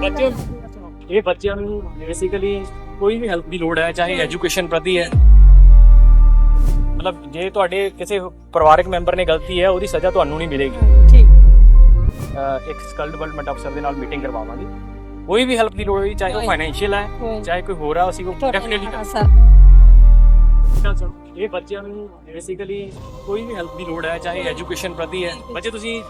ਬੱਚੇ ਇਹ ਬੱਚਿਆਂ ਨੂੰ ਬੇਸਿਕਲੀ ਕੋਈ ਵੀ ਹੈਲਪ ਦੀ ਲੋੜ ਹੈ ਚਾਹੇ ਐਜੂਕੇਸ਼ਨ ਪ੍ਰਤੀ ਹੈ। ਮਤਲਬ ਜੇ ਤੁਹਾਡੇ ਕਿਸੇ ਪਰਿਵਾਰਕ ਮੈਂਬਰ ਨੇ ਗਲਤੀ ਹੈ ਉਹਦੀ ਸਜ਼ਾ ਤੁਹਾਨੂੰ ਨਹੀਂ ਮਿਲੇਗੀ। ਠੀਕ। ਇੱਕ ਸਕਿੱਲ ਡਿਵੈਲਪਮੈਂਟ ਅਫਸਰ ਦੇ ਨਾਲ ਮੀਟਿੰਗ ਕਰਵਾਵਾਂਗੇ। ਕੋਈ ਵੀ ਹੈਲਪ ਦੀ ਲੋੜ ਹੋਈ ਚਾਹੇ ਉਹ। ਫਾਈਨੈਂਸ਼ੀਅਲ ਹੈ। ਚਾਹੇ ਕੋਈ ਹੋਰ ਹੈ ਅਸੀਂ ਉਹ ਡੈਫੀਨਿਟਲੀ ਕਰ ਸਰ। ਚਲੋ ਇਹ ਬੱਚਿਆਂ ਨੂੰ ਬੇਸਿਕਲੀ ਕੋਈ ਵੀ ਹੈਲਪ ਦੀ ਲੋੜ ਹੈ ਚਾਹੇ ਐਜੂਕੇਸ਼ਨ ਪ੍ਰਤੀ ਹੈ। ਬੱਚੇ ਤੁਸੀਂ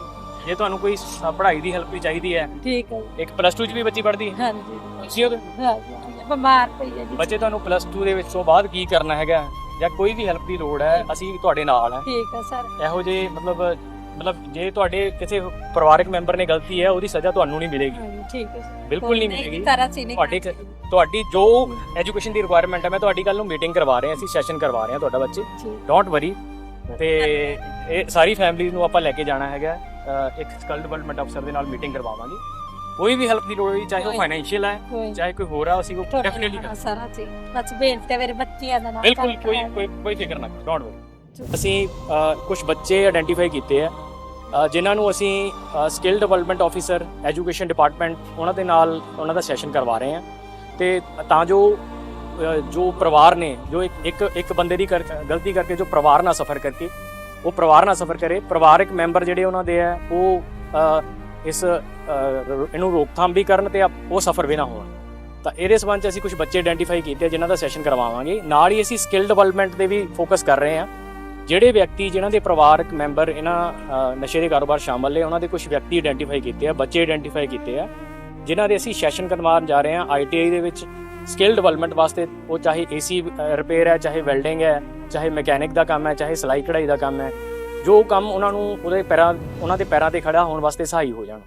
ਜੇ ਤੁਹਾਨੂੰ ਕੋਈ ਸ- ਪੜ੍ਹਾਈ ਦੀ ਹੈਲਪ ਵੀ ਚਾਹੀਦੀ ਹੈ ਠੀਕ ਹੈ ਜੀ। ਇੱਕ ਪਲੱਸ 2 ਚ ਵੀ ਬੱਚੀ ਪੜ੍ਹਦੀ ਹੈ? ਹਾਂਜੀ ਤੁਸੀਂ ਉਹਦੇ? ਹਾਂਜੀ ਬਿਮਾਰ ਪਈ ਹੈ ਜੀ। ਬੱਚੇ ਤੁਹਾਨੂੰ ਪਲੱਸ 2 ਦੇ ਵਿੱਚ ਤੋਂ ਬਾਅਦ ਕੀ ਕਰਨਾ ਹੈਗਾ? ਜਾਂ ਕੋਈ ਵੀ ਹੈਲਪ ਦੀ ਲੋੜ ਹੈ ਅਸੀਂ ਤੁਹਾਡੇ ਨਾਲ ਹੈ। ਠੀਕ ਹੈ ਸਰ। ਇਹੋ ਜਿਹੇ ਮਤਲਬ ਮਤਲਬ ਜੇ ਤੁਹਾਡੇ ਕਿਸੇ ਪਰਿਵਾਰਕ ਮੈਂਬਰ ਨੇ ਗਲਤੀ ਹੈ ਉਹਦੀ ਸਜ਼ਾ ਤੁਹਾਨੂੰ ਨਹੀਂ ਮਿਲੇਗੀ। ਹਾਂਜੀ ਠੀਕ ਹੈ ਸਰ। ਬਿਲਕੁਲ ਨਹੀਂ ਮਿਲੇਗੀ। ਤਰ੍ਹਾਂ ਸੀ ਨਹੀਂ ਤੁਹਾਡੀ ਤੁਹਾਡੀ ਜੋ ਐਜੂਕੇਸ਼ਨ ਦੀ ਰਿਕੁਆਇਰਮੈਂਟ ਹੈ ਮੈਂ ਤੁਹਾਡੀ ਗੱਲ ਨੂੰ ਮੀਟਿੰਗ ਕਰਵਾ ਰਹੇ ਹਾਂ ਅਸੀਂ ਸੈਸ਼ਨ ਕਰਵਾ ਰਹੇ ਹਾਂ ਤੁਹਾਡਾ ਬੱਚੇ। ਠੀਕ। ਡੋਂਟ ਵਰੀ ਤੇ ਇਹ ਸਾਰੀ ਫੈਮਿਲੀ ਨੂੰ ਆਪਾਂ ਲੈ ਕੇ ਜਾਣਾ ਹੈਗਾ। ਇੱਕ ਸਕਿੱਲ ਡਿਵੈਲਪਮੈਂਟ ਅਫਸਰ ਦੇ ਨਾਲ ਮੀਟਿੰਗ ਕਰਵਾਵਾਂਗੇ। ਕੋਈ ਵੀ ਹੈਲਪ ਦੀ ਲੋੜ ਹੋਈ ਚਾਹੇ ਉਹ। ਫਾਈਨੈਂਸ਼ੀਅਲ ਹੈ ਚਾਹੇ ਕੋਈ ਹੋਰ ਹੈ ਅਸੀਂ ਉਹ ਡੈਫੀਨਿਟਲੀ ਹਾਂ ਸਰ ਜੀ। ਬਸ ਬੇਨਤੀ ਹੈ ਮੇਰੇ ਬੱਚਿਆਂ ਦਾ ਨਾਮ ਬਿਲਕੁਲ ਕੋਈ ਕੋਈ ਕੋਈ ਫਿਕਰ ਨਾ ਕਰੋ ਡੋਂਟ ਵਰੀ ਅਸੀਂ ਕੁਝ ਬੱਚੇ ਆਇਡੈਂਟੀਫਾਈ ਕੀਤੇ ਆ। ਜਿਨ੍ਹਾਂ ਨੂੰ ਅਸੀਂ skill development officer education department ਉਹਨਾਂ ਦੇ ਨਾਲ ਉਹਨਾਂ ਦਾ ਸੈਸ਼ਨ ਕਰਵਾ ਰਹੇ ਹਾਂ। ਤੇ ਤਾਂ ਜੋ ਜੋ ਪਰਿਵਾਰ ਨੇ ਜੋ ਇੱਕ ਇੱਕ ਇੱਕ ਬੰਦੇ ਦੀ ਕਰ- ਗਲਤੀ ਕਰਕੇ ਜੋ ਪਰਿਵਾਰ ਨਾਲ ਸਫਰ ਕਰਕੇ ਉਹ ਪਰਿਵਾਰ ਨਾਲ ਸਫਰ ਕਰੇ। ਪਰਿਵਾਰਕ ਮੈਂਬਰ ਜਿਹੜੇ ਉਹਨਾਂ ਦੇ ਆ ਉਹ ਇਸ ਇਹਨੂੰ ਰੋਕਥਾਮ ਵੀ ਕਰਨ ਤੇ ਉਹ ਸਫਰ ਵੀ ਨਾ ਹੋਣ। ਤਾਂ ਇਹਦੇ ਸੰਬੰਧ ਚ ਅਸੀਂ ਕੁਝ ਬੱਚੇ ਆਇਡੈਂਟੀਫਾਈ ਕੀਤੇ ਆ, ਜਿਨ੍ਹਾਂ ਦਾ ਸੈਸ਼ਨ ਕਰਵਾਵਾਂਗੇ। ਨਾਲ ਹੀ ਅਸੀਂ ਸਕਿੱਲ ਡਿਵੈਲਪਮੈਂਟ ਤੇ ਵੀ ਫੋਕਸ ਕਰ ਰਹੇ ਹਾਂ। ਜਿਹੜੇ ਵਿਅਕਤੀ ਜਿਨ੍ਹਾਂ ਦੇ ਪਰਿਵਾਰਕ ਮੈਂਬਰ ਇਹਨਾਂ ਨਸ਼ੇ ਦੇ ਕਾਰੋਬਾਰ ਸ਼ਾਮਲ ਨੇ ਉਹਨਾਂ ਦੇ ਕੁਝ ਵਿਅਕਤੀ ਆਇਡੈਂਟੀਫਾਈ ਕੀਤੇ ਆ ਬੱਚੇ ਆਇਡੈਂਟੀਫਾਈ ਕੀਤੇ ਆ ਜਿਨ੍ਹਾਂ ਦੇ ਅਸੀਂ ਸੈਸ਼ਨ ਕਰਵਾਉਣ ਜਾ ਰਹੇ ਹਾਂ ਆਈਟੀਆਈ ਦੇ ਵਿੱਚ। ਸਕਿੱਲ ਡਿਵੈਲਪਮੈਂਟ ਵਾਸਤੇ ਉਹ ਚਾਹੇ ਏਸੀ ਰਿਪੇਅਰ ਹੈ, ਚਾਹੇ ਵੈਲਡਿੰਗ ਹੈ, ਚਾਹੇ ਮਕੈਨਿਕ ਦਾ ਕੰਮ ਹੈ, ਚਾਹੇ ਸਿਲਾਈ ਕਢਾਈ ਦਾ ਕੰਮ ਹੈ, ਜੋ ਕੰਮ ਉਹਨਾਂ ਨੂੰ ਉਹਦੇ ਪੈਰਾਂ, ਉਹਨਾਂ ਦੇ ਪੈਰਾਂ ਤੇ ਖੜਾ ਹੋਣ ਵਾਸਤੇ ਸਹਾਈ ਹੋ ਜਾਣ।